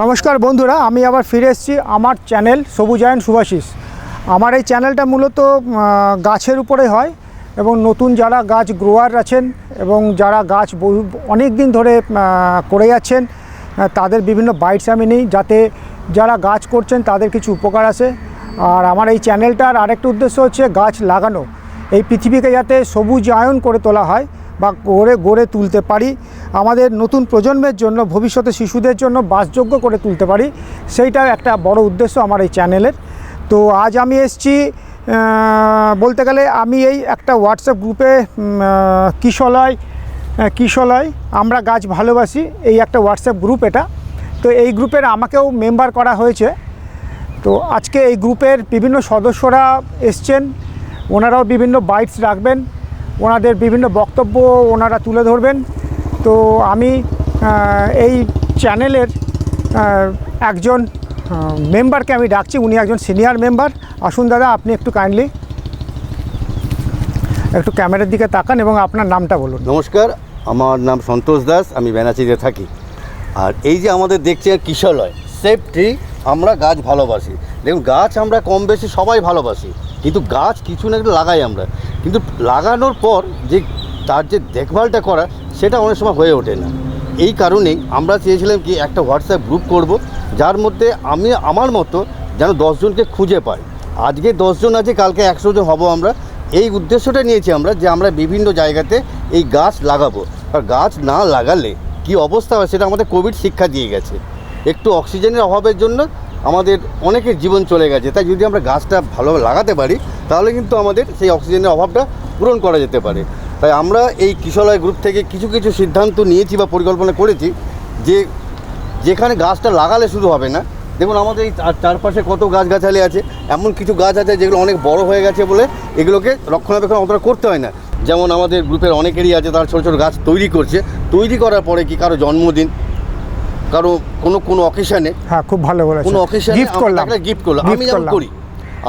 নমস্কার বন্ধুরা, আমি আবার ফিরে এসেছি আমার চ্যানেল সবুজায়ন সুভাষিস। আমার এই চ্যানেলটা মূলত গাছের উপরে হয় এবং নতুন যারা গাছ গ্রোয়ার আছেন এবং যারা গাছ বহু, অনেক দিন ধরে করে যাচ্ছেন তাদের বিভিন্ন বাইটস আমি নিই যাতে যারা গাছ করছেন তাদের কিছু উপকার আসে। আর আমার এই চ্যানেলটার আরেকটা উদ্দেশ্য হচ্ছে গাছ লাগানো। এই পৃথিবীকে যাতে সবুজায়ন করে তোলা হয় বা গড়ে গড়ে তুলতে পারি। আমাদের নতুন প্রজন্মের জন্য, ভবিষ্যতে শিশুদের জন্য বাসযোগ্য করে তুলতে পারি। সেইটা একটা বড় উদ্দেশ্য আমার এই চ্যানেলের। তো আজ আমি এসছি বলতে গেলে আমি এই একটা হোয়াটসঅ্যাপ গ্রুপে কিশলয় কিশলয়, আমরা গাছ ভালোবাসি, এই একটা হোয়াটসঅ্যাপ গ্রুপ এটা। তো এই গ্রুপের আমাকেও মেম্বার করা হয়েছে। তো আজকে এই গ্রুপের বিভিন্ন সদস্যরা এসছেন, ওনারাও বিভিন্ন বাইটস রাখবেন। ওনাদের বিভিন্ন বক্তব্য ওনারা তুলে ধরবেন। তো আমি এই চ্যানেলের একজন মেম্বারকে আমি ডাকছি। উনি একজন সিনিয়র মেম্বার। আসুন দাদা, আপনি একটু কাইন্ডলি একটু ক্যামেরার দিকে তাকান এবং আপনার নামটা বলুন। নমস্কার, আমার নাম সন্তোষ দাস। আমি ব্যানাচিতে থাকি। আর এই যে আমাদের দেখছি আর কিশলয় সেফটি আমরা গাছ ভালোবাসি। দেখুন, গাছ আমরা কম বেশি সবাই ভালোবাসি। কিন্তু গাছ কিছু না একটু লাগাই আমরা। কিন্তু লাগানোর পর যে তার যে দেখভালটা করা, সেটা অনেক সময় হয়ে ওঠে না। এই কারণেই আমরা চেয়েছিলাম কি একটা হোয়াটসঅ্যাপ গ্রুপ করব, যার মধ্যে আমি আমার মতো যেন দশজনকে খুঁজে পাই। আজকে দশজন আছে, কালকে একশো জন হব আমরা। এই উদ্দেশ্যটা নিয়েছি আমরা যে আমরা বিভিন্ন জায়গাতে এই গাছ লাগাবো। আর গাছ না লাগালে কি অবস্থা হয় সেটা আমাদের কোভিড শিক্ষা দিয়ে গেছে। একটু অক্সিজেনের অভাবের জন্য আমাদের অনেকের জীবন চলে গেছে। তাই যদি আমরা গাছটা ভালোভাবে লাগাতে পারি, তাহলে কিন্তু আমাদের সেই অক্সিজেনের অভাবটা পূরণ করা যেতে পারে। তাই আমরা এই কিশলয় গ্রুপ থেকে কিছু কিছু সিদ্ধান্ত নিয়েছি বা পরিকল্পনা করেছি যে যেখানে গাছটা লাগালে শুধু হবে না, দেখুন আমাদের এই চার- চারপাশে কত গাছগাছালি আছে, এমন কিছু গাছ আছে যেগুলো অনেক বড় হয়ে গেছে বলে এগুলোকে রক্ষণাবেক্ষণ অতটা করতে হয় না। যেমন আমাদের গ্রুপের অনেকেরই আছে, তারা ছোটো ছোটো গাছ তৈরি করছে। তৈরি করার পরে কি কারও জন্মদিন কারও কোনো কোনো অকেশানে হ্যাঁ খুব ভালো বলেছেন। কোনো অকেশানে গিফট করলাম। গিফট করলাম আমি যেমন। করি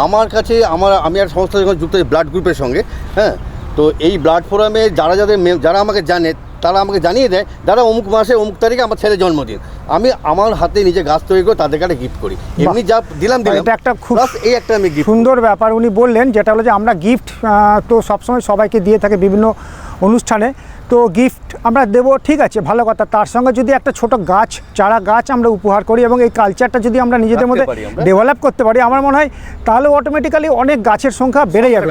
আমার কাছে আমার আমি আর সংস্থা যখন যুক্ত ব্লাড গ্রুপের সঙ্গে হ্যাঁ তো এই ব্লাড ফোরামে যারা যাদের যারা আমাকে জানে তারা আমাকে জানিয়ে দেয় দাদা অমুক মাসে অমুক তারিখে আমার ছেলে জন্মদিন। আমি আমার হাতে নিজে গাছ তৈরি করে তাদেরকে একটা গিফট করি। এমনি যা দিলাম দিলাম। এটা একটা খুব এই একটা আমি গিফট সুন্দর ব্যাপার উনি বললেন যেটা হলো যে আমরা গিফট তো সবসময় সবাইকে দিয়ে থাকি বিভিন্ন অনুষ্ঠানে। তো গিফট আমরা দেব ঠিক আছে ভালো কথা। তার সঙ্গে যদি একটা ছোট গাছ চারা গাছ আমরা উপহার করি এবং এই কালচারটা যদি আমরা নিজেদের মধ্যে ডেভেলপ করতে পারি আমার মনে হয় তাহলে অটোমেটিক্যালি অনেক গাছের সংখ্যা বেড়ে যাবে।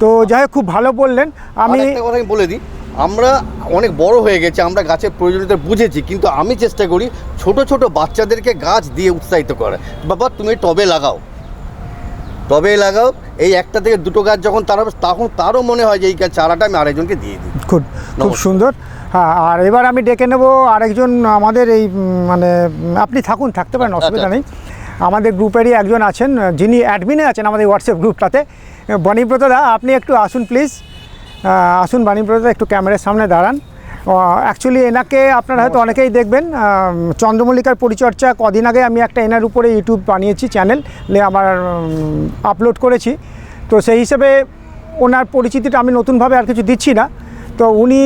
তো যাই হোক খুব ভালো বললেন। আমি আমি কথা আমি বলে দিই আমরা অনেক বড় হয়ে গেছে আমরা গাছের প্রয়োজনীয়তা বুঝেছি কিন্তু আমি চেষ্টা করি ছোট ছোট বাচ্চাদেরকে গাছ দিয়ে উৎসাহিত করা বাবা তুমি টবে লাগাও। টবে লাগাও এই একটা থেকে দুটো গাছ যখন তারা তখন তারও মনে হয় যে এই গাছ চারাটা আমি আরেকজনকে দিয়ে দিই। খুব খুব সুন্দর। হ্যাঁ আর এবার আমি ডেকে নেব আরেকজন আমাদের এই মানে আপনি থাকুন থাকতে পারেন অসুবিধা আচ্ছা। নেই। আমাদের গ্রুপেরই একজন আছেন যিনি অ্যাডমিনে আছেন আমাদের হোয়াটসঅ্যাপ গ্রুপটাতে। বাণীব্রত দা আপনি একটু আসুন প্লিজ। আসুন বাণীব্রত দা, একটু ক্যামেরার সামনে দাঁড়ান। অ্যাকচুয়ালি এনাকে আপনারা হয়তো অনেকেই দেখবেন চন্দ্রমল্লিকার পরিচর্যা কদিন আগে আমি একটা এনার উপরে ইউটিউব বানিয়েছি চ্যানেল আমার আপলোড করেছি। তো সেই হিসেবে ওনার পরিচিতিটা আমি নতুনভাবে আর কিছু দিচ্ছি না। তো উনি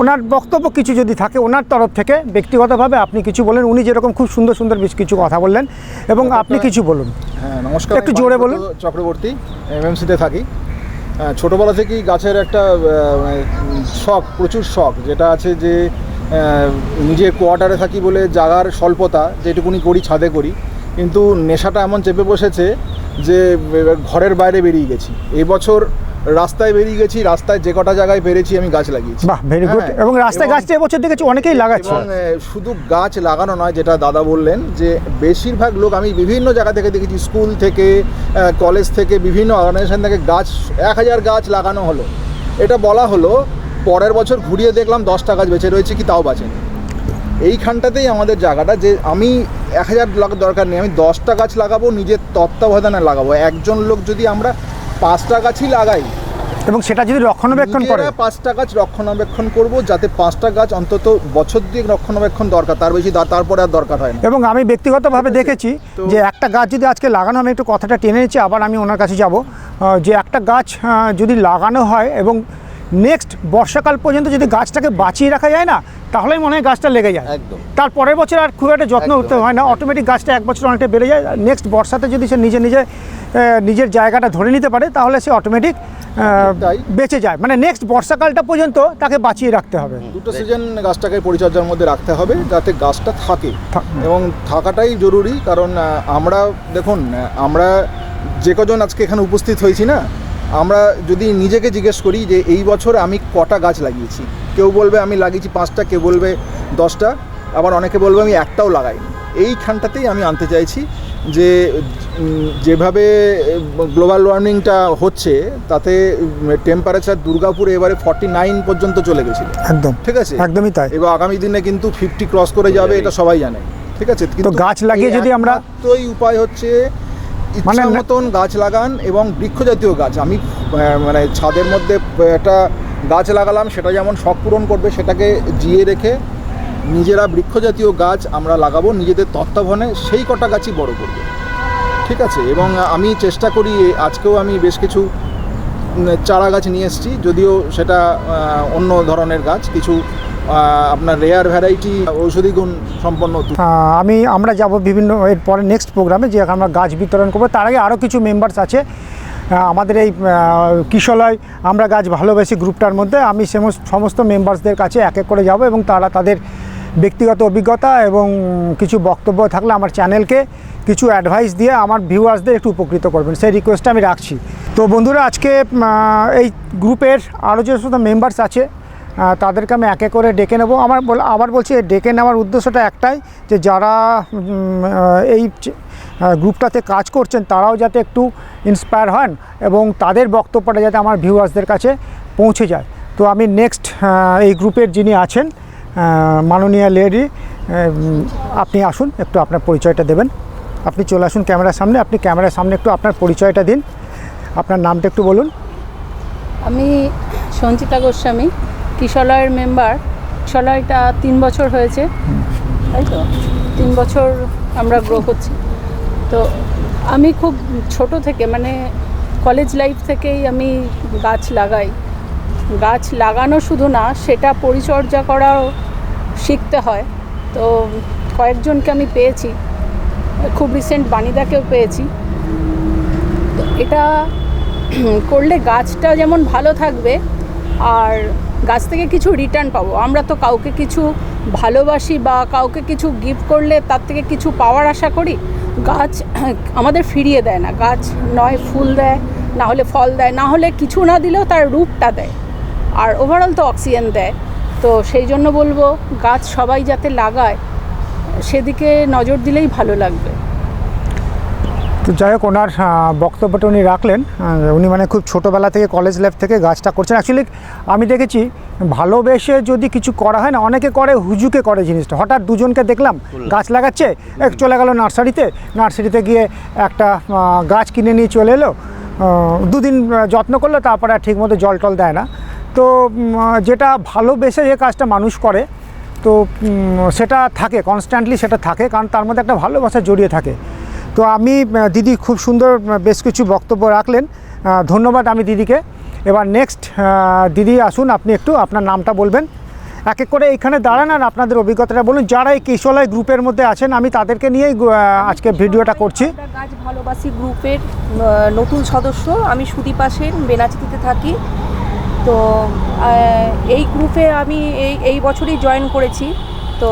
ওনার বক্তব্য কিছু যদি থাকে ওনার তরফ থেকে ব্যক্তিগতভাবে আপনি কিছু বলেন উনি যেরকম খুব সুন্দর সুন্দর বেশ কিছু কথা বললেন এবং আপনি কিছু বলুন। হ্যাঁ নমস্কার একটু জোরে বলুন। চক্রবর্তী এমএমসিতে থাকি। ছোটোবেলা থেকেই গাছের একটা শখ, প্রচুর শখ, যেটা আছে যে নিজে কোয়ার্টারে থাকি বলে জাগার স্বল্পতা, যেটুকুনি করি, ছাদে করি। কিন্তু নেশাটা এমন চেপে বসেছে যে ঘরের বাইরে বেরিয়ে গেছি। এই বছর রাস্তায় বেরিয়ে গেছি রাস্তায় যে কটা জায়গায় পেরেছি আমি গাছ লাগিয়েছি। বাহ ভেরি গুড হ্যাঁ, এবং রাস্তায় গাছটা এবছর দেখেছি অনেকেই লাগাচ্ছে। এবং শুধু গাছ লাগানো নয় যেটা দাদা বললেন যে বেশিরভাগ লোক আমি বিভিন্ন জায়গা থেকে দেখেছি স্কুল থেকে কলেজ থেকে বিভিন্ন অর্গানাইজেশন থেকে গাছ এক হাজার গাছ লাগানো হলো। এটা বলা হলো পরের বছর ঘুরিয়ে দেখলাম দশটা গাছ বেঁচে রয়েছে কি তাও বাঁচেনি। এইখানটাতেই আমাদের জায়গাটা যে আমি এক হাজার দরকার নেই আমি দশটা গাছ লাগাবো নিজের তত্ত্বাবধানে লাগাবো। একজন লোক যদি আমরা পাঁচটা গাছই লাগাই এবং সেটা যদি রক্ষণাবেক্ষণ করে? পাঁচটা গাছ রক্ষণাবেক্ষণ করব যাতে পাঁচটা গাছ অন্তত বছর দিয়ে রক্ষণাবেক্ষণ দরকার তার বেশি তারপরে আর দরকার হয় না। এবং আমি ব্যক্তিগতভাবে দেখেছি যে একটা গাছ যদি আজকে লাগানো আমি একটু কথাটা টেনে নিচ্ছি আবার আমি ওনার কাছে যাব। যে একটা গাছ যদি লাগানো হয় এবং নেক্সট বর্ষাকাল পর্যন্ত যদি গাছটাকে বাঁচিয়ে রাখা যায় না তাহলেই মনে হয় গাছটা লেগে যায়। একদম। তার পরের বছর আর খুব একটা যত্ন করতে হয় না অটোমেটিক গাছটা এক বছর অনেকটা বেড়ে যায় নেক্সট বর্ষাতে যদি সে নিজে নিজে নিজের জায়গাটা ধরে নিতে পারে তাহলে সে অটোমেটিক। বেঁচে যায়। মানে নেক্সট বর্ষাকালটা পর্যন্ত তাকে বাঁচিয়ে রাখতে হবে। দুটো সিজন গাছটাকে পরিচর্যার মধ্যে রাখতে হবে যাতে গাছটা থাকে। এবং থাকাটাই জরুরি কারণ আমরা দেখুন আমরা যে কজন আজকে এখানে উপস্থিত হয়েছি না আমরা যদি নিজেকে জিজ্ঞেস করি যে এই বছর আমি কটা গাছ লাগিয়েছি কেউ বলবে আমি লাগিয়েছি পাঁচটা কেউ বলবে দশটা আবার অনেকে বলবে আমি একটাও লাগাইনি। এইখানটাতেই আমি আনতে চাইছি যে যেভাবে গ্লোবাল ওয়ার্মিংটা হচ্ছে তাতে টেম্পারেচার দুর্গাপুরে এবারে ফর্টি নাইন পর্যন্ত চলে গেছিল। একদম। ঠিক আছে? একদমই তাই। এবার আগামী দিনে কিন্তু ফিফটি ক্রস করে যাবে এটা সবাই জানে। ঠিক আছে? কিন্তু গাছ লাগিয়ে যদি আমরা- একমাত্রই উপায় হচ্ছে ইচ্ছা মানে মতন গাছ লাগান এবং বৃক্ষ জাতীয় গাছ। আমি মানে ছাদের মধ্যে একটা গাছ লাগালাম সেটা যেমন শখ পূরণ করবে সেটাকে জিয়ে রেখে নিজেরা বৃক্ষ জাতীয় গাছ আমরা লাগাবো, নিজেদের তত্ত্বাবধানে সেই কটা গাছই বড় করব। ঠিক আছে? এবং আমি চেষ্টা করি, আজকেও আমি বেশ কিছু চারা গাছ নিয়ে এসেছি, যদিও সেটা অন্য ধরনের গাছ, কিছু আপনার রেয়ার ভ্যারাইটি ঔষধি গুণ সম্পন্ন আমি, আমরা যাব বিভিন্ন এর পরে নেক্সট প্রোগ্রামে যে আমরা গাছ বিতরণ করব। তার আগে আরও কিছু মেম্বার্স আছে আমাদের এই কিশলয় আমরা গাছ ভালোবাসি গ্রুপটার মধ্যে, আমি সমস্ত মেম্বার্সদের কাছে এক এক করে যাব এবং তারা তাদের ব্যক্তিগত অভিজ্ঞতা এবং কিছু বক্তব্য থাকলে আমার চ্যানেলকে কিছু অ্যাডভাইস দিয়ে আমার ভিউয়ার্সদের একটু উপকৃত করবেন। সেই রিকোয়েস্টটা আমি রাখছি। তো বন্ধুরা, আজকে এই গ্রুপের আরও যে সমস্ত মেম্বার্স আছে তাদেরকে আমি একে করে ডেকে নেব। আমার আবার বলছি ডেকে নেওয়ার উদ্দেশ্যটা একটাই যে যারা এই গ্রুপটাতে কাজ করছেন, তারাও যাতে একটু ইন্সপায়ার হন এবং তাদের বক্তব্যটা যাতে আমার ভিউয়ার্সদের কাছে পৌঁছে যায়। তো আমি নেক্সট এই গ্রুপের যিনি আছেন মাননীয় লেডি আপনি আসুন, একটু আপনার পরিচয়টা দেবেন। আপনি চলে আসুন ক্যামেরার সামনে, আপনি ক্যামেরার সামনে একটু আপনার পরিচয়টা দিন। আপনার নামটা একটু বলুন। আমি সঞ্চিতা গোস্বামী, কিশলয়ের মেম্বার। কিশলয়টা তিন বছর হয়েছে, তাই তো? তিন বছর আমরা গ্রো করছি। তো আমি খুব ছোট থেকে মানে কলেজ লাইফ থেকেই আমি গাছ লাগাই। গাছ লাগানো শুধু না, সেটা পরিচর্যা করাও শিখতে হয়। তো কয়েকজনকে আমি পেয়েছি, খুব রিসেন্ট বাণীদাকেও পেয়েছি। তো এটা করলে গাছটা যেমন ভালো থাকবে, আর গাছ থেকে কিছু রিটার্ন পাবো। আমরা তো কাউকে কিছু ভালোবাসি বা কাউকে কিছু গিফট করলে তার থেকে কিছু পাওয়ার আশা করি, গাছ আমাদের ফিরিয়ে দেয় না। গাছ নয়, ফুল দেয়, না হলে ফল দেয়, না হলে কিছু না দিলেও তার রূপটা দেয়। আর ওভারঅল তো অক্সিজেন দেয়। তো সেই জন্য বলব, গাছ সবাই যাতে লাগায়, সেদিকে নজর দিলেই ভালো লাগবে। তো যাই হোক, ওনার বক্তব্যটা উনি রাখলেন। উনি মানে খুব ছোটোবেলা থেকে কলেজ লাইফ থেকে গাছটা করছেন। অ্যাকচুয়ালি আমি দেখেছি, ভালোবেসে যদি কিছু করা হয় না, অনেকে করে, হুজুকে করে জিনিসটা। হঠাৎ দুজনকে দেখলাম, গাছ লাগাচ্ছে, এক চলে গেল নার্সারিতে। নার্সারিতে গিয়ে একটা গাছ কিনে নিয়ে চলে এলো। দুদিন যত্ন করল, তারপরে আর ঠিকমতো জল টল দেয় না। তো যেটা ভালোবেসে যে কাজটা মানুষ করে, তো সেটা থাকে কনস্ট্যান্টলি সেটা থাকে, কারণ তার মধ্যে একটা ভালোবাসা জড়িয়ে থাকে। তো আমি দিদি খুব সুন্দর বেশ কিছু বক্তব্য রাখলেন। ধন্যবাদ আমি দিদিকে। এবার নেক্সট দিদি আসুন, আপনি একটু আপনার নামটা বলবেন। এক এক করে এইখানে দাঁড়ান আর আপনাদের অভিজ্ঞতাটা বলুন। যারা এই কিশলয় গ্রুপের মধ্যে আছেন, আমি তাদেরকে নিয়েই আজকে ভিডিওটা করছি। গাছ ভালোবাসি গ্রুপের নতুন সদস্য। আমি সুদীপা সেন, বেনাচিতিতে থাকি। তো এই গ্রুপে আমি এই এই বছরই জয়েন করেছি। তো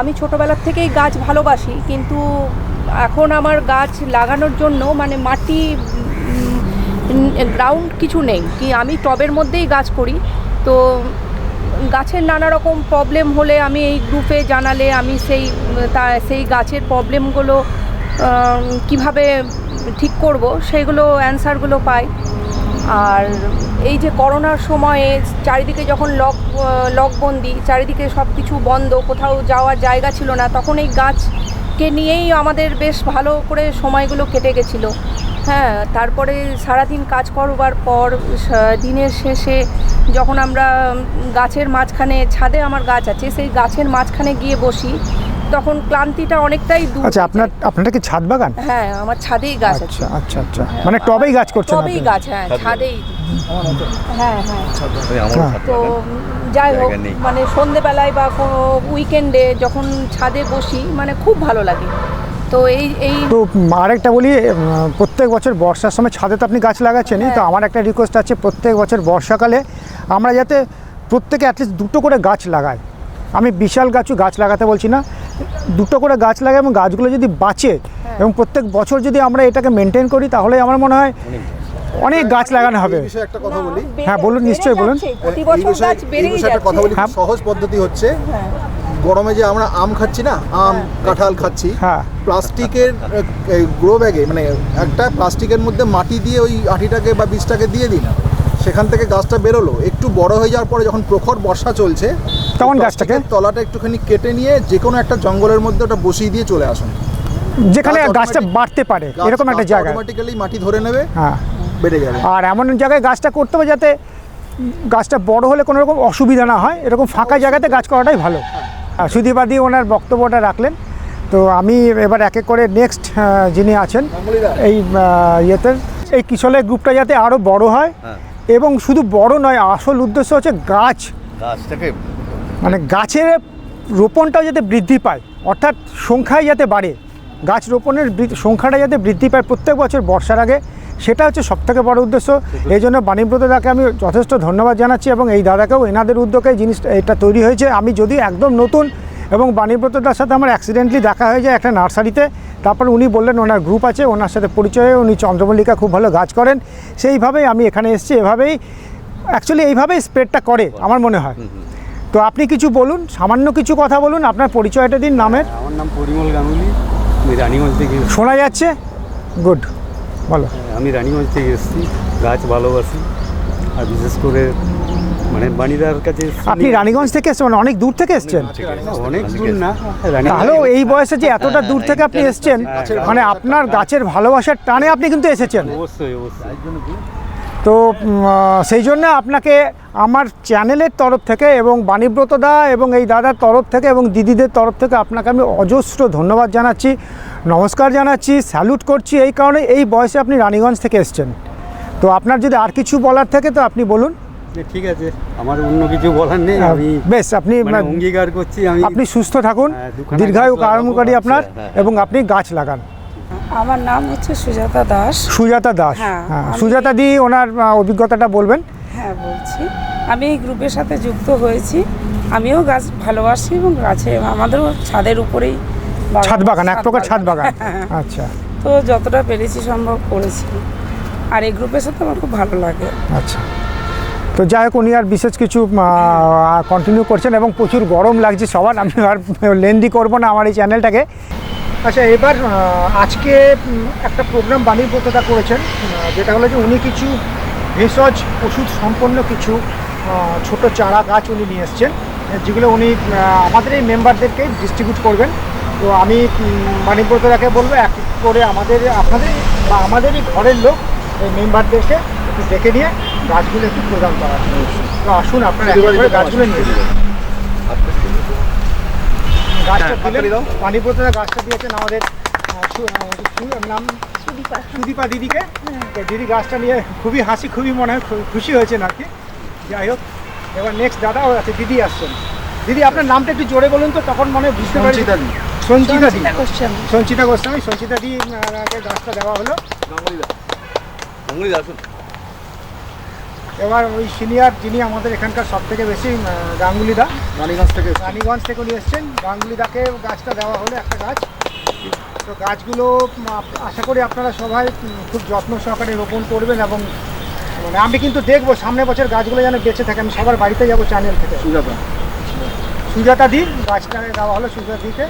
আমি ছোটোবেলার থেকেই গাছ ভালোবাসি, কিন্তু এখন আমার গাছ লাগানোর জন্য মানে মাটি গ্রাউন্ড কিছু নেই। কি আমি টবের মধ্যেই গাছ করি। তো গাছের নানা রকম প্রবলেম হলে আমি এই গ্রুপে জানালে আমি সেই, তা, সেই গাছের প্রবলেমগুলো কীভাবে ঠিক করব, সেগুলো অ্যান্সারগুলো পাই। আর এই যে করোনার সময়ে চারিদিকে যখন লক লকবন্দি, চারিদিকে সব কিছু বন্ধ, কোথাও যাওয়ার জায়গা ছিল না, তখন এই গাছকে নিয়েই আমাদের বেশ ভালো করে সময়গুলো কেটে গেছিল। হ্যাঁ তারপরে সারাদিন কাজ করবার পর দিনের শেষে যখন আমরা গাছের মাঝখানে, ছাদে আমার গাছ আছে, সেই গাছের মাঝখানে গিয়ে বসি। তখন ক্লান্তিটা অনেকটাই দূর আচ্ছা আপনার। আপনারটা কি ছাদ বাগান? হ্যাঁ আমার ছাদেই গাছ আছে। আচ্ছা আচ্ছা আচ্ছা। মানে টবেই গাছ করছেন টবেই গাছ হ্যাঁ ছাদেই। হ্যাঁ হ্যাঁ। হ্যাঁ। ছাদ তো যাই হোক মানে সন্ধেবেলায় বা কোনো উইকেন্ডে যখন ছাদে বসি মানে খুব ভালো লাগে। তো এই এই তো আরেকটা বলি প্রত্যেক বছর বর্ষার সময় ছাদে তো আপনি গাছ লাগাচ্ছেনই। তো হ্যাঁ। আমার একটা রিকোয়েস্ট আছে প্রত্যেক বছর বর্ষাকালে আমরা যাতে প্রত্যেকে অ্যাটলিস্ট দুটো করে গাছ লাগাই। আমি বিশাল গাছও গাছ লাগাতে বলছি না দুটো করে গাছ লাগাই এবং গাছগুলো যদি বাঁচে হ্যাঁ। এবং প্রত্যেক বছর যদি আমরা এটাকে মেনটেন করি তাহলে আমার মনে হয় অনেক গাছ লাগানো হবে। এই বিষয়ে একটা কথা বলি। হ্যাঁ, বলুন, নিশ্চয়ই বলুন। কথা বলি। সহজ পদ্ধতি হচ্ছে গরমে যে আমরা আম খাচ্ছি না আম কাঁঠাল খাচ্ছি হ্যাঁ। প্লাস্টিকের গ্রো ব্যাগে মানে একটা প্লাস্টিকের মধ্যে মাটি দিয়ে ওই আটিটাকে বা বীজটাকে দিয়ে দিন সেখান থেকে গাছটা বেরোলো একটু বড় হয়ে যাওয়ার পরে যখন প্রখর বর্ষা চলছে তখন ওই গাছটাকে? তলাটা একটুখানি কেটে নিয়ে যে কোনো একটা জঙ্গলের মধ্যে ওটা বসিয়ে দিয়ে চলে আসুন। যেখানে গাছটা বাড়তে পারে এরকম একটা জায়গা। অটোমেটিক্যালি মাটি ধরে নেবে হ্যাঁ। বেড়ে যাবে। আর এমন জায়গায় গাছটা করতে হবে যাতে গাছটা বড় হলে কোনো রকম অসুবিধা না হয় এরকম ফাঁকা জায়গাতে গাছ করাটাই ভালো। আর সুদীপাদি ওনার বক্তব্যটা রাখলেন। তো আমি এবার এক এক করে নেক্সট যিনি আছেন এই ইয়েতে এই কিশলের গ্রুপটা যাতে আরও বড় হয় হ্যাঁ। এবং শুধু বড় নয় আসল উদ্দেশ্য হচ্ছে গাছ। গাছটাকে মানে গাছের রোপণটাও যাতে বৃদ্ধি পায় অর্থাৎ সংখ্যায় যাতে বাড়ে গাছ রোপণের সংখ্যাটা যাতে বৃদ্ধি পায় প্রত্যেক বছর বর্ষার আগে সেটা হচ্ছে সবথেকে বড় উদ্দেশ্য। এই জন্য বাণীব্রত দাকে আমি যথেষ্ট ধন্যবাদ জানাচ্ছি এবং এই দাদাকেও এনাদের উদ্যোগে এই জিনিসটা এটা তৈরি হয়েছে। আমি যদি একদম নতুন এবং বাণীব্রত দার সাথে আমার অ্যাক্সিডেন্টলি দেখা হয়ে যায় একটা নার্সারিতে তারপর উনি বললেন ওনার গ্রুপ আছে ওনার সাথে পরিচয় হয়ে উনি চন্দ্রমল্লিকা খুব ভালো গাছ করেন। সেইভাবেই আমি এখানে এসেছি এভাবেই অ্যাকচুয়ালি এইভাবেই স্প্রেডটা করে আমার মনে হয়। তো আপনি কিছু বলুন সামান্য কিছু কথা বলুন আপনার পরিচয়টা দিন নামের। আমার নাম পরিমল গাঙ্গুলি আমি রানীগঞ্জ থেকে শোনা যাচ্ছে? গুড বলো। আমি রানীগঞ্জ থেকে এসেছি গাছ ভালোবাসি আর বিশেষ করে মানে বাণীদার কাছে আপনি রানীগঞ্জ থেকে এসছেন মানে অনেক দূর থেকে এসছেন? অনেক দূর না রানী তাহলেও এই বয়সে যে এতটা দূর থেকে আপনি এসছেন মানে আপনার গাছের ভালোবাসার টানে আপনি কিন্তু এসেছেন। অবশ্যই অবশ্যই। সেই জন্য আপনাকে আমার চ্যানেলের তরফ থেকে এবং বাণীব্রত দা এবং এই দাদার তরফ থেকে এবং দিদিদের তরফ থেকে আপনাকে আমি অজস্র ধন্যবাদ জানাচ্ছি নমস্কার জানাচ্ছি স্যালুট করছি। এই কারণে এই বয়সে আপনি রানীগঞ্জ থেকে এসছেন। তো আপনার যদি আর কিছু বলার থাকে তো আপনি বলুন। ঠিক আছে। আমার অন্য কিছু বলার নেই। আমি বেশ আপনি মানে অঙ্গীকার করছি আমি আপনি সুস্থ থাকুন। হ্যাঁ, দীর্ঘায়ু কার্যকারী আপনার হ্যাঁ, হ্যাঁ। এবং আপনি গাছ লাগান। আমার নাম হচ্ছে সুজাতা দাস। সুজাতা দাস। হ্যাঁ, হ্যাঁ সুজাতা দি ওনার অভিজ্ঞতাটা বলবেন। হ্যাঁ বলছি। আমি এই গ্রুপের সাথে যুক্ত হয়েছি। আমিও গাছ ভালোবাসি এবং গাছে আমাদেরও ছাদের উপরেই ছাদ বাগান এক প্রকার ছাদ বাগান। হ্যাঁ, আচ্ছা। তো যতটা পেরেছি সম্ভব করেছি। আর এই গ্রুপের সাথে আমার খুব ভালো লাগে। আচ্ছা। তো যাই হোক উনি আর বিশেষ কিছু কন্টিনিউ করছেন এবং প্রচুর গরম লাগছে সবার। আমি আর লেন্দি করব না আমার এই চ্যানেলটাকে আচ্ছা এবার আজকে একটা প্রোগ্রাম বাণীর ব্রততা করেছেন যেটা হলো যে উনি কিছু ভেষজ ওষুধ সম্পন্ন কিছু ছোট চারা গাছ উনি নিয়ে এসছেন যেগুলো উনি আমাদের এই মেম্বারদেরকে ডিস্ট্রিবিউট করবেন। তো আমি বাণী ব্রততাকে বলব এক করে আমাদের আপনাদের বা আমাদেরই ঘরের লোক এই মেম্বারদেরকে একটু ডেকে নিয়ে গাছগুলো একটু প্রদান করা তো আসুন আপনারা গাছগুলো নিয়ে। গাছটা দিলেন। পানিপত্রা গাছটা দিয়েছেন আমাদের নাম? সুদীপা। দিদিকে। তো দিদি গাছটা নিয়ে খুবই হাসি খুবই মনে হয় খু- খুশি হয়েছেন আর কি। যাই হোক এবার নেক্সট দাদা আছে দিদি আসছেন। দিদি আপনার নামটা একটু জোরে বলুন তো তখন মনে হয় বুঝতে পারি সঞ্চিতা দি। সঞ্চিতা দি। গোস্বামী। সঞ্চিতা দি গাছটা দেওয়া হলো। গাঙ্গুলি আসুন। এবার ওই সিনিয়র যিনি আমাদের এখানকার সব থেকে বেশি গাঙ্গুলিদা। রানীগঞ্জ থেকে রানীগঞ্জ থেকে উনি এসছেন। গাঙ্গুলি দাকে গাছটা দেওয়া হলো একটা গাছ। তো গাছগুলো আশা করি আপনারা সবাই খুব যত্ন সহকারে রোপণ করবেন এবং মানে আমি কিন্তু দেখব সামনে বছর গাছগুলো যেন বেঁচে থাকে। আমি সবার বাড়িতে যাব চ্যানেল থেকে। সুজাতা। সুজাতা দি গাছটা দেওয়া হলো সুজাতা দিকে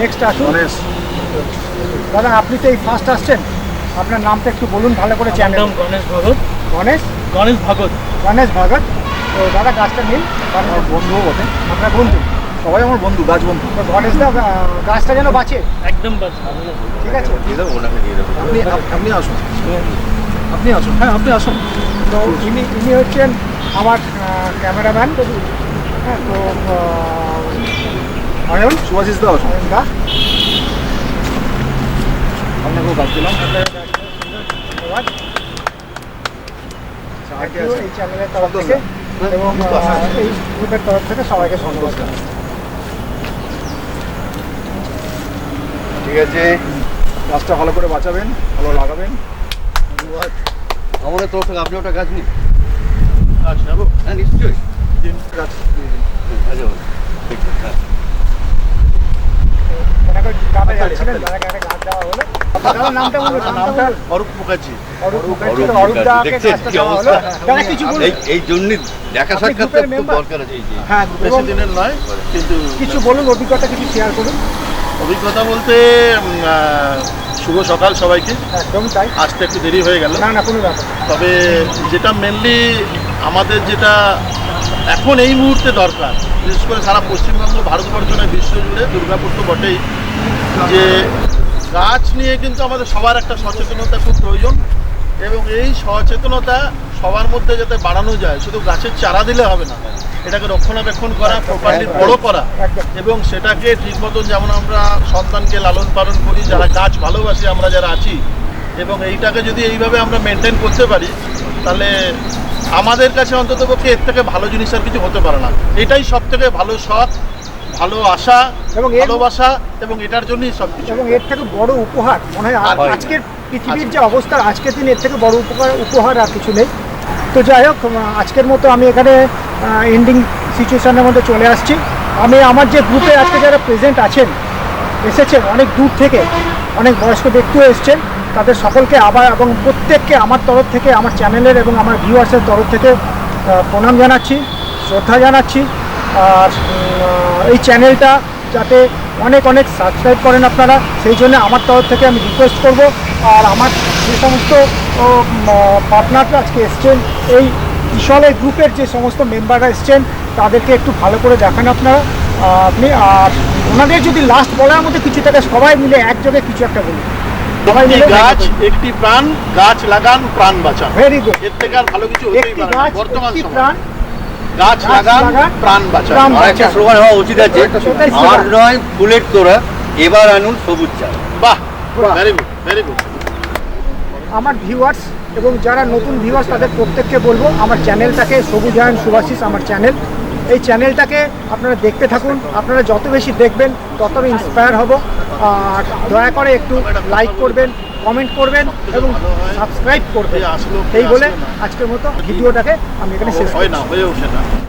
নেক্সট আসুন। দাদা আপনি তো এই ফার্স্ট আসছেন? আপনার নামটা একটু বলুন ভালো করে চ্যানেল নাম গণেশ ভগত। গণেশ? গণেশ ভগত। গণেশ ভগত। তো দাদা গাছটা নিন আমার বন্ধুও বটে। আপনার বন্ধু? সবাই আমার বন্ধু গাছ বন্ধু। তো গণেশ দা গাছটা যেন বাঁচে। একদম বাস ঠিক আছে। দিয়ে দেবো ওনাকে দিয়ে দেবো। আপনি আপ- আপনি আসুন। আপনি আসুন। হ্যাঁ আপনি আসুন। তো ইনি ইনি হচ্ছেন আমার ক্যামেরাম্যান। হ্যাঁ তো অয়ন। সুভাষিস দাও অয়ন দা। আপনাকেও ধন্যবাদ আছে? এই চ্যানেলের তরফ থেকে এবং এই গ্রুপের তরফ থেকে সবাইকে ধন্যবাদ। ঠিক আছে গাছটা ভালো করে বাঁচাবেন ভালো লাগাবেন। আমাদের তরফ থেকে আপনি ওটা গাছ নিন। নেব? হ্যাঁ নিশ্চয়ই। গাছ দিয়ে দিন। আচ্ছা ঠিক আছে এই দেখা সাক্ষাৎ খুব দরকার আছে হ্যাঁ নয় কিন্তু কিছু বলুন অভিজ্ঞতা কিছু শেয়ার করুন। অভিজ্ঞতা বলতে শুভ সকাল সবাইকে। একদম তাই? আসতে একটু দেরি হয়ে গেল। না না কোনো ব্যাপার তবে যেটা মেনলি আমাদের যেটা এখন এই মুহূর্তে দরকার বিশেষ করে সারা পশ্চিমবঙ্গ ভারতবর্ষ নয় বিশ্ব জুড়ে দুর্গাপুর তো বটেই যে গাছ নিয়ে কিন্তু আমাদের সবার একটা সচেতনতা খুব প্রয়োজন এবং এই সচেতনতা সবার মধ্যে যাতে বাড়ানো যায় শুধু গাছের চারা দিলে হবে না। এটাকে রক্ষণাবেক্ষণ করা প্রপারলি বড় করা এবং সেটাকে ঠিক মতন যেমন আমরা সন্তানকে লালন পালন করি যারা গাছ ভালোবাসি আমরা যারা আছি এবং এইটাকে যদি এইভাবে আমরা মেনটেন করতে পারি তাহলে আমাদের কাছে অন্তত পক্ষে এর থেকে ভালো জিনিস আর কিছু হতে পারে না। এটাই সব থেকে ভালো শখ ভালো আশা এবং ভালোবাসা এবং এটার জন্যই সব কিছু এবং এর থেকে বড় উপহার মনে হয়। আজকের পৃথিবীর যে অবস্থা আজকের দিন এর থেকে বড় উপকার উপহার আর কিছু নেই। তো যাই হোক আজকের মতো আমি এখানে এন্ডিং সিচুয়েশনের মধ্যে চলে আসছি। আমি আমার যে গ্রুপে আজকে যারা প্রেজেন্ট আছেন, এসেছেন, অনেক দূর থেকে, অনেক বয়স্ক ব্যক্তিও এসেছেন, তাদের সকলকে আবার এবং প্রত্যেককে আমার তরফ থেকে, আমার চ্যানেলের এবং আমার ভিউয়ার্সের তরফ থেকে প্রণাম জানাচ্ছি, শ্রদ্ধা জানাচ্ছি। আর এই চ্যানেলটা যাতে অনেক অনেক সাবস্ক্রাইব করেন আপনারা, সেই জন্য আমার তরফ থেকে আমি রিকোয়েস্ট করব। আর আমার যে সমস্ত পার্টনাররা আজকে এসছেন। এই ইশলের গ্রুপের যে সমস্ত মেম্বাররা এসছেন তাদেরকে একটু ভালো করে দেখান আপনারা। আপনি আর ওনাদের যদি লাস্ট বলার মধ্যে কিছু থাকে সবাই মিলে একযোগে কিছু একটা বলুন। গাছ একটি প্রাণ গাছ লাগান প্রাণ বাঁচান। ভেরি গুড এর থেকে আর ভালো কিছু হতেই পারে না। বর্তমান সময়। প্রাণ গাছ লাগান প্রাণ বাঁচান। একটা স্লোগান হওয়া উচিত আছে আর নয় ফুলের তোরা এবার আনুন সবুজ বাহ বাহ। ভেরি গুড ভেরি গুড আমার ভিউয়ার্স এবং যারা নতুন ভিউয়ার্স তাদের প্রত্যেককে বলব আমার চ্যানেলটাকে সবুজায়ন সুভাষিস আমার চ্যানেল এই চ্যানেলটাকে আপনারা দেখতে থাকুন। আপনারা যত বেশি দেখবেন তত ইন্সপায়ার হব। আর দয়া করে একটু লাইক করবেন কমেন্ট করবেন এবং সাবস্ক্রাইব করবেন। এই বলে আজকের মতো ভিডিওটাকে আমি এখানে শেষ হয় না হয়ে ওঠে না।